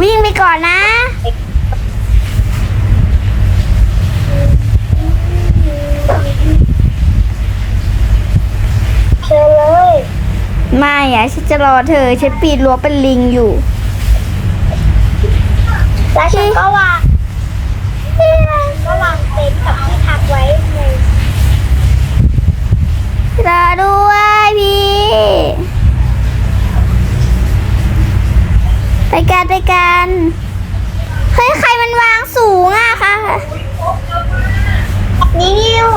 วิ่งไปก่อนนะ เชิญเลยไม่อะฉันจะรอเธอ ฉันปีนรั้วเป็นลิงอยู่ แล้วฉันก็วางก็วางเต็นท์กับที่พักไว้ในรอด้วยพี่ ไปกันไปกันเฮ้ยใครมันวางสูงอะคะนี่นิว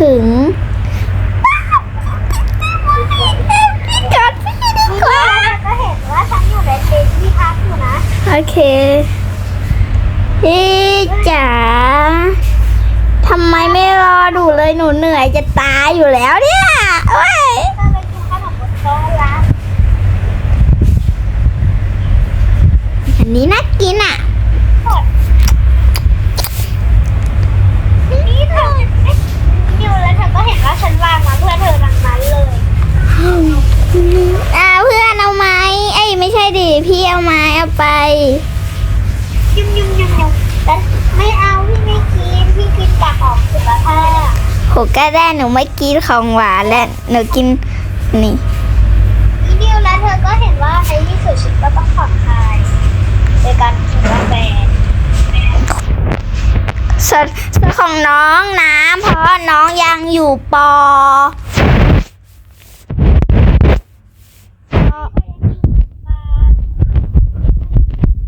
ถึงจอดพี่ดีกว่าก็เห็นว่าฉันอยู่ในเต็นท์ที่พักอยู่นะ โอเค พี่จ๋าทำไมไม่รอดูเลยหนูเหนื่อยจะตายอยู่แล้วเนี่ยโอ้ยอันนี้น่ากินอะ นี่เธอเอ๊ะนิว แล้วเธอก็เห็นว่าฉันวางมาเพื่อเธอดังนั้นเลย อ่าเพื่อนเอาไหมเอ้ยไม่ใช่ดิพี่เอาไหมเอาไป ยุ่มยุ่มยุ่มยุ่มแต่ไม่เอาพี่ไม่กินพี่กินแต่ของสุขภาพโหก็ได้หนูไม่กินของหวานและหนูกินนี่นี่นิวแล้วเธอก็เห็นว่าในที่สุดฉันก็ต้องผ่อนคลายโดยการกินกาแฟ ส่วนส่วนของน้องน้ำเพราะน้องยังอยู่ปอ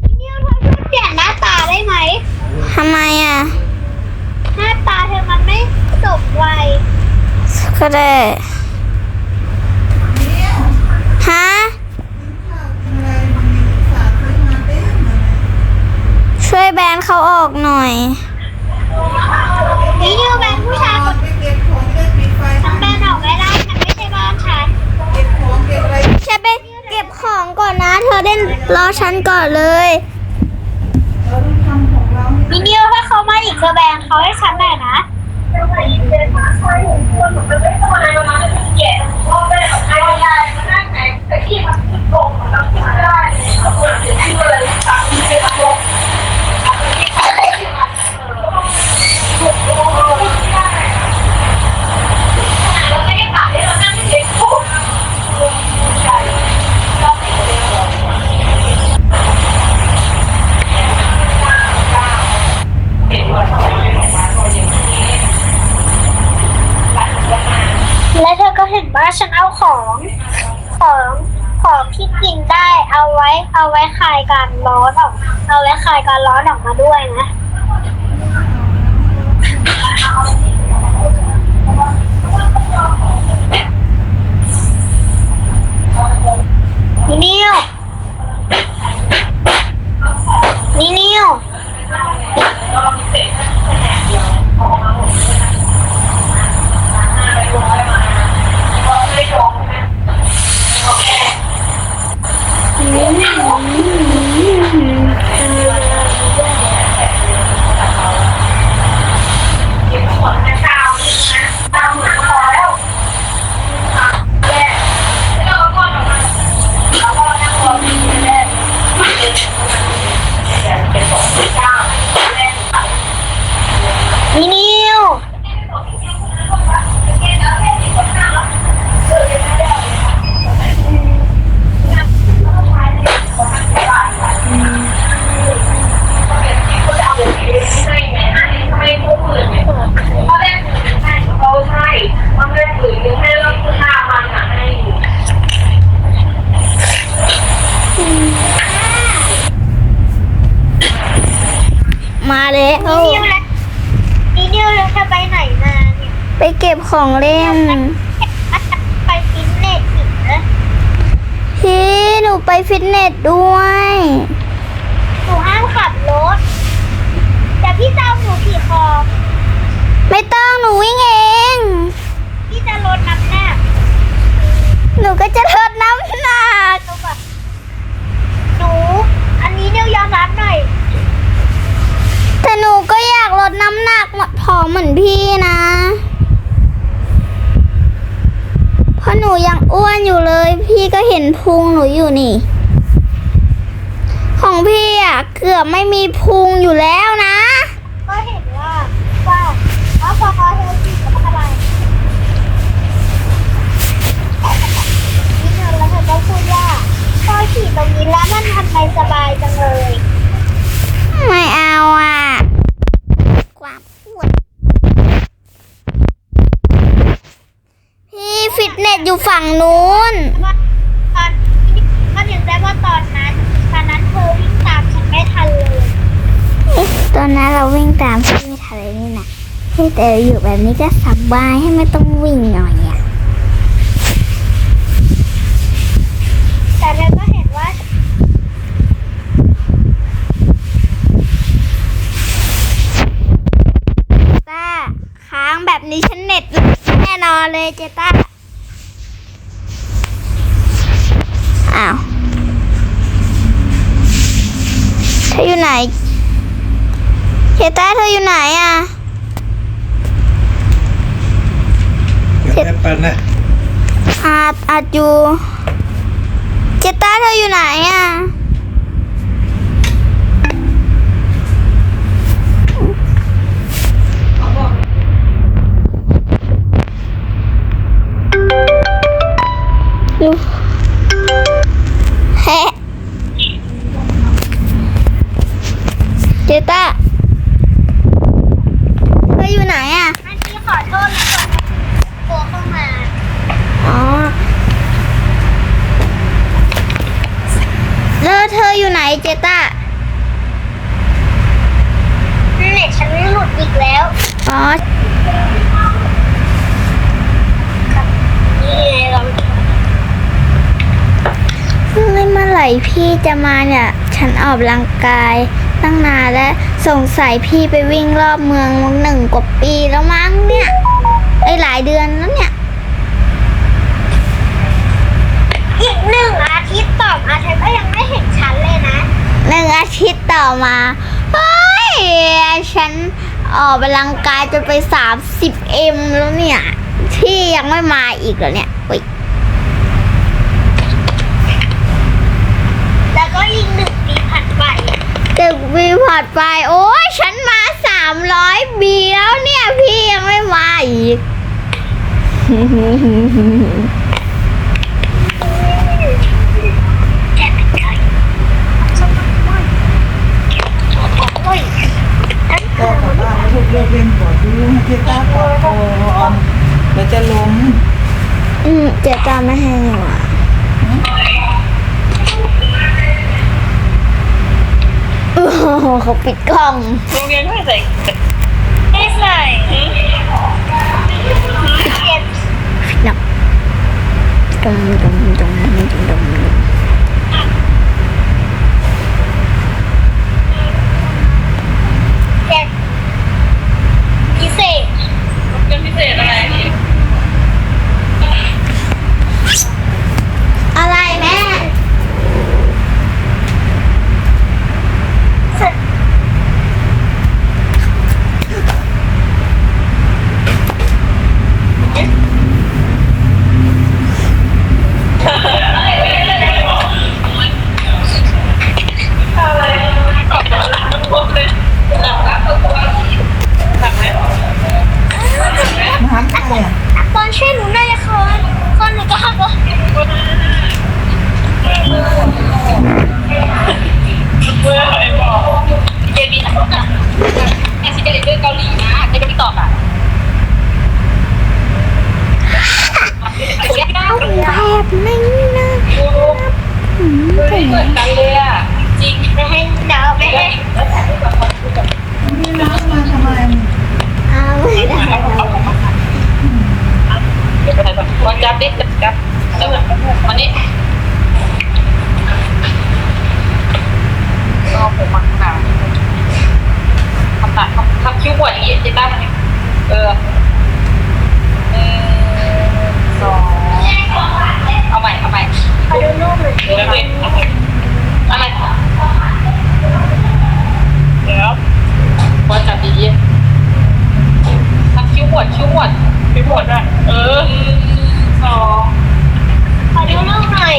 นี่นิวเธอช่วยเปลี่ยนหน้าตาได้ไหมทำไมอะ หน้าตาเธอมันไม่สมวัยก็ได้ฮะช่วยแบนเขาออกหน่อย นี่นิวเป็นผู้ชายคนฉันเป็นออกไม่ได้มันไม่ใช่บ้านฉันฉันไปเก็บของก่อนนะ เธอเล่นรอฉันก่อนเลยนี่นิวถ้าเขามาอีกเธอแบนเขาให้ฉันหน่อยนะ เธอก็เห็นว่าฉันเอาของ ของของที่กินได้เอาไว้ เอาไว้คลายการร้อนออกเอาไว้คลายการร้อนออกมาด้วยนะนี่นิวนี่นิว อืม ไปเก็บ ของเล่น ไปฟิตเนสอีกนะพี่หนูไปฟิตเนสด้วย หนูห้ามขับรถ แต่พี่เจ้าหนูขี่คอ ไม่ต้องหนูวิ่งเอง พี่จะลดน้ำหนัก หนูก็จะลดน้ำหนัก หนูแบบหนู อันนี้เดี๋ยวยอมรับหน่อย แต่หนูก็อยากลดน้ำหนักผอมเหมือนพี่นะ เพราะหนูยังอ้วนอยู่เลย พี่ก็เห็นพุงหนูอยู่นี่ ของพี่อะเกือบไม่มีพุงอยู่แล้วนะ ก็เห็นว่าว่าว่าพอพอเธอขี่ก็อะไรนี่เธอแล้วเธอก็พูดว่าพอขี่ตรงนี้แล้วมันทำไมสบายจังเลย ไม่เอาอะความอ้วนพี่ฟิตเนสอยู่ฝั่งนู้น ว่าตอนก็ถึงได้ว่า ตอนนั้นตอนนั้นเธอวิ่งตามฉันไม่ทันเลยเอ๊ะตอนนั้นเราวิ่งตามพี่ไม่ทันเลยนี่นะเฮ้ยแต่อยู่แบบนี้ก็สบายให้ไม่ต้องวิ่งหน่อยอะแต่เธอก็เห็นว่าต้าค้างแบบนี้ฉันเน็ตแน่นอนเลยเจต้า ออยู่ไหนเจต้าเธออยู่ไหนอะเก็บแอปเปิลนะอาดอาดอยู่เจต้าเธออยู่ไหนอะดูแฮะเจต้าเธออยู่ไหนอะ อันนี้ขอโทษนะตัวเข้ามา อ๋อ แล้วเธออยู่ไหนเจต้า เน็ตฉันหลุดอีกแล้ว อ๋อ นี่ไงเรา เมื่อเมื่อไหร่พี่จะมาเนี่ย ฉันออกกำลังกายตั้งนานแล้วสงสัยพี่ไปวิ่งรอบเมืองหนึ่งกว่าปีแล้วมั้งเนี่ยไอยหลายเดือนแล้วเนี่ย อีกหนึ่งอาทิตย์ต่อมาเธอก็ยังไม่เห็นฉันเลยนะ หนึ่งอาทิตย์ต่อมาเฮ้ยฉันออกกำลังกายจนไป 30 m แล้วเนี่ยพี่ยังไม่มาอีกเหรอเนี่ยอุ๊ย แล้วก็อีกหนึ่งปีผ่านไป ตึกวีผ่านไป โอ้ยฉันมา300บีแล้วเนี่ย พี่ยังไม่มาอีกแกเป็นใครสมัครด้วยโอ้ยนั่นก็กลับบ้านให้ลูกเลิกเล่นก่อนดูให้เจ๊ตาก่อนก่อนเดี๋ยวจะล้มอืมเจ๊ตามไม่ให้หนูอะ โอ้โหเขาปิดกล้อง โรงเรียนไม่ใส่ไม่ใส่เปลี่ยนเนาะดมดมดมดมดมดมเปลี่ยนพิเศษเป็นพิเศษอะไรอะไรแม่ มาหาใครอะ ตอนช่วยหนูหน่อยคนคนหนูก็หักว่า เมื่อไหร่บอกเจมีทั้งหมดอะแอซิเดนเดอร์เกาหลีนะในติ๊กต็อกอะเช็คได้ แบบนี้นะ ดูไม่ เหมือนกันเลยอะจริงไม่ให้ดาไม่ให้นี่น้องมาทำไมเอาไม่ได้ไปไหนบ้างวันจับดิจับจับวันนี้ก็ผมมาข้างหน้าทำทำคิ้วหัวอย่างนี้เจต้ามันเออหนึ่งสอง เอาใหม่เอาใหม่ขอดูรูปหน่อยเดี๋ยวเว้ยอะไรเดี๋ยวพอจับดีๆทำคิ้วหวดคิ้วหวดคิ้วหวดด้วยเออสองขอดูรูปหน่อย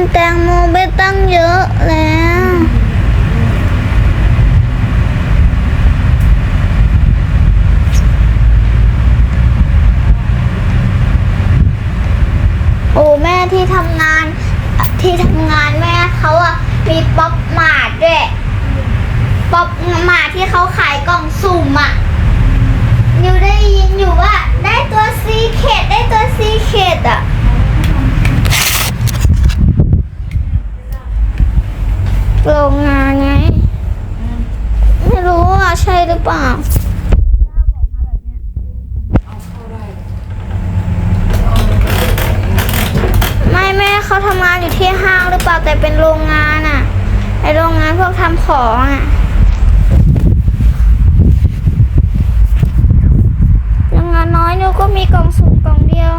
นูกินแตงโมไปตั้งเยอะแล้วโอ้แม่ที่ทำงานที่ทำงานแม่เขาอะมีป๊อปมาดด้วยป๊อปมาดที่เขาขายกล่องสุ่มอะนิวได้ยินอยู่ว่าได้ตัวซีเคดได้ตัวซีเคดอะ โรงงานไง ไม่รู้ว่าใช่หรือเปล่าไม่แม่เขาทำงานอยู่ที่ห้างหรือเปล่าแต่เป็นโรงงานอะไอโรงงานพวกทำของอะโรงงานน้อยนิวก็มีกล่องสุ่มกล่องเดียว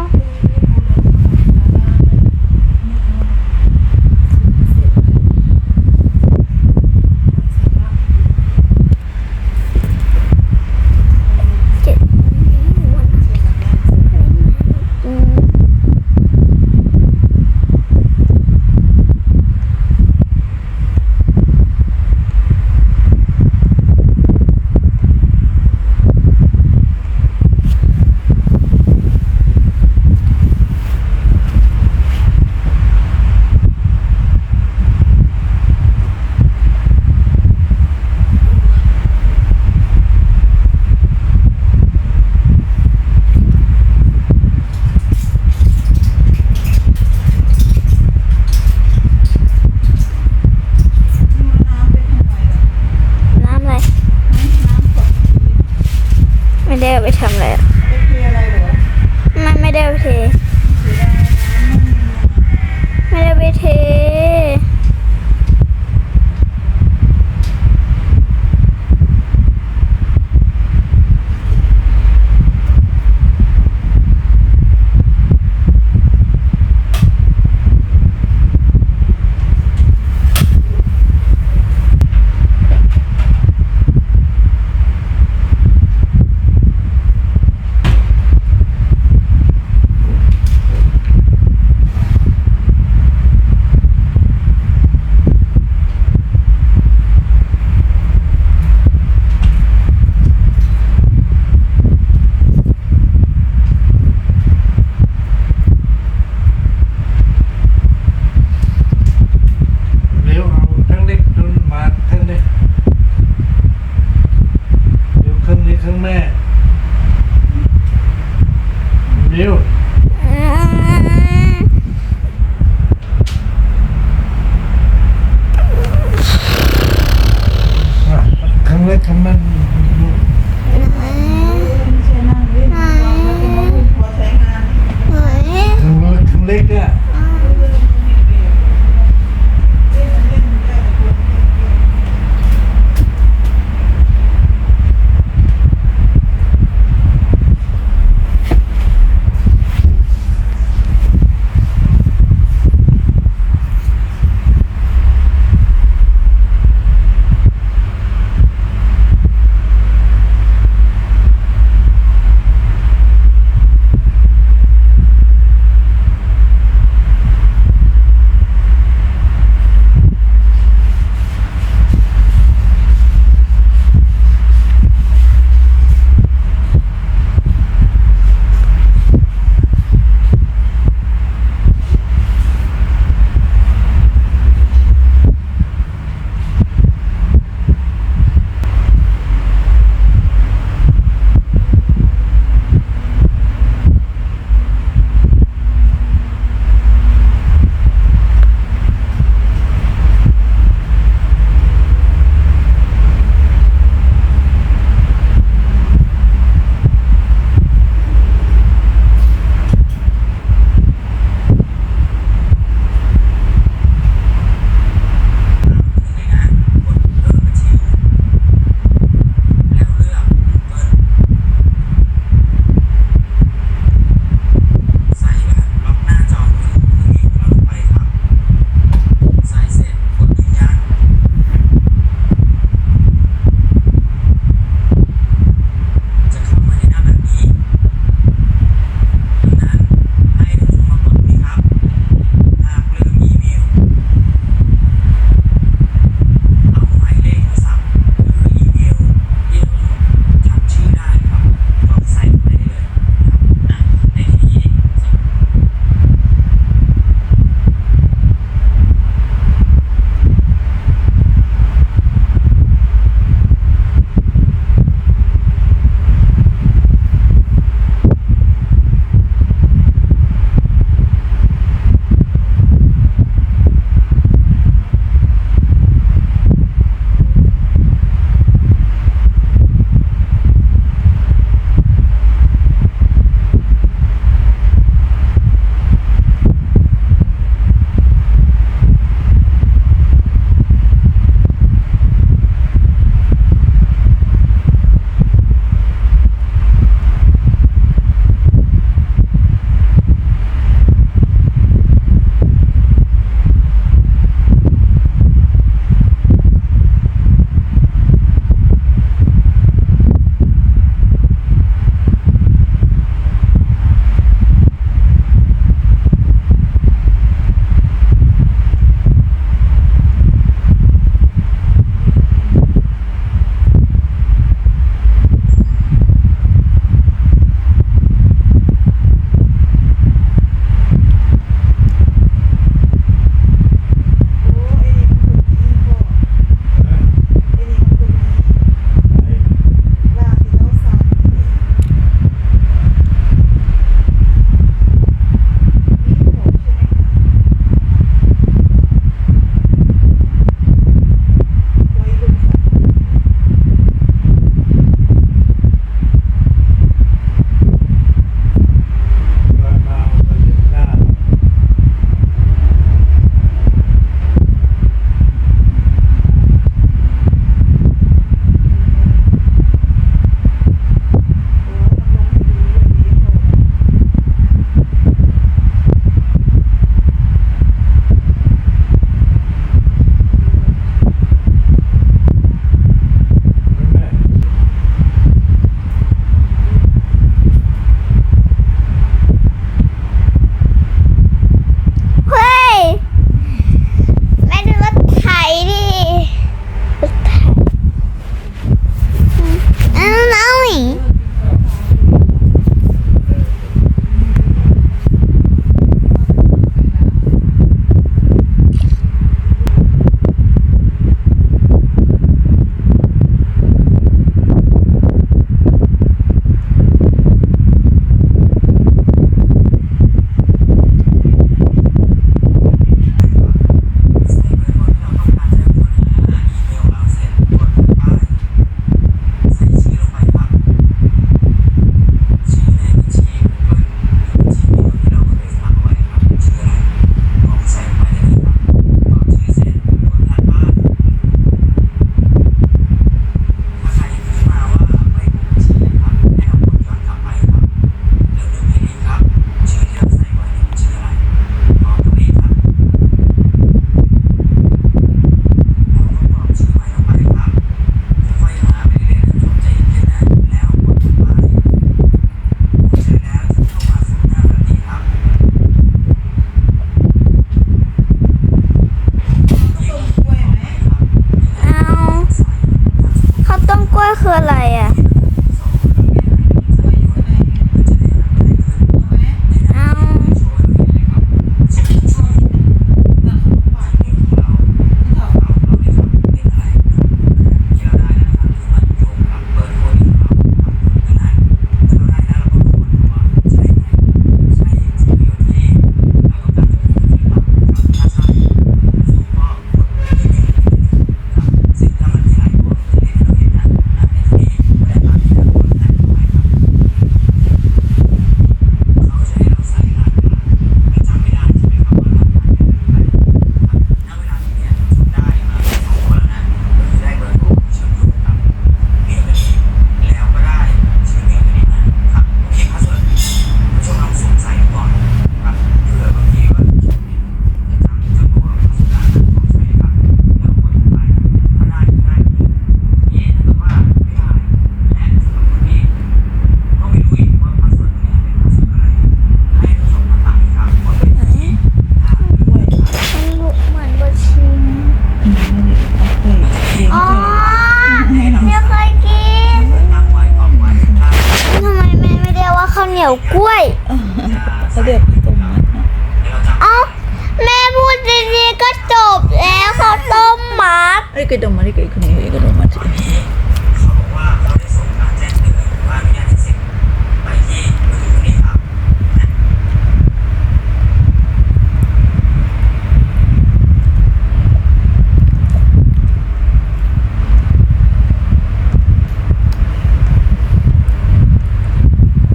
บแล้วข้าวต้มมัดไอ้กระดมมัดไอ้กระคนนี้ไอ้กระดมมัดสิ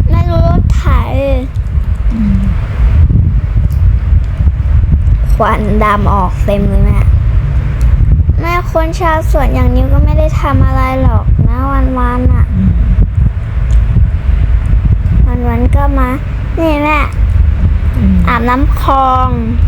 ไม่รู้รถไถ ควันดำออกเต็มเลยแม่แม่คนชาวสวนอย่างนี้ก็ไม่ได้ทำอะไรหรอกนะวันๆอะวันๆก็มา นี่แม่อืมอาบน้ำคลองอ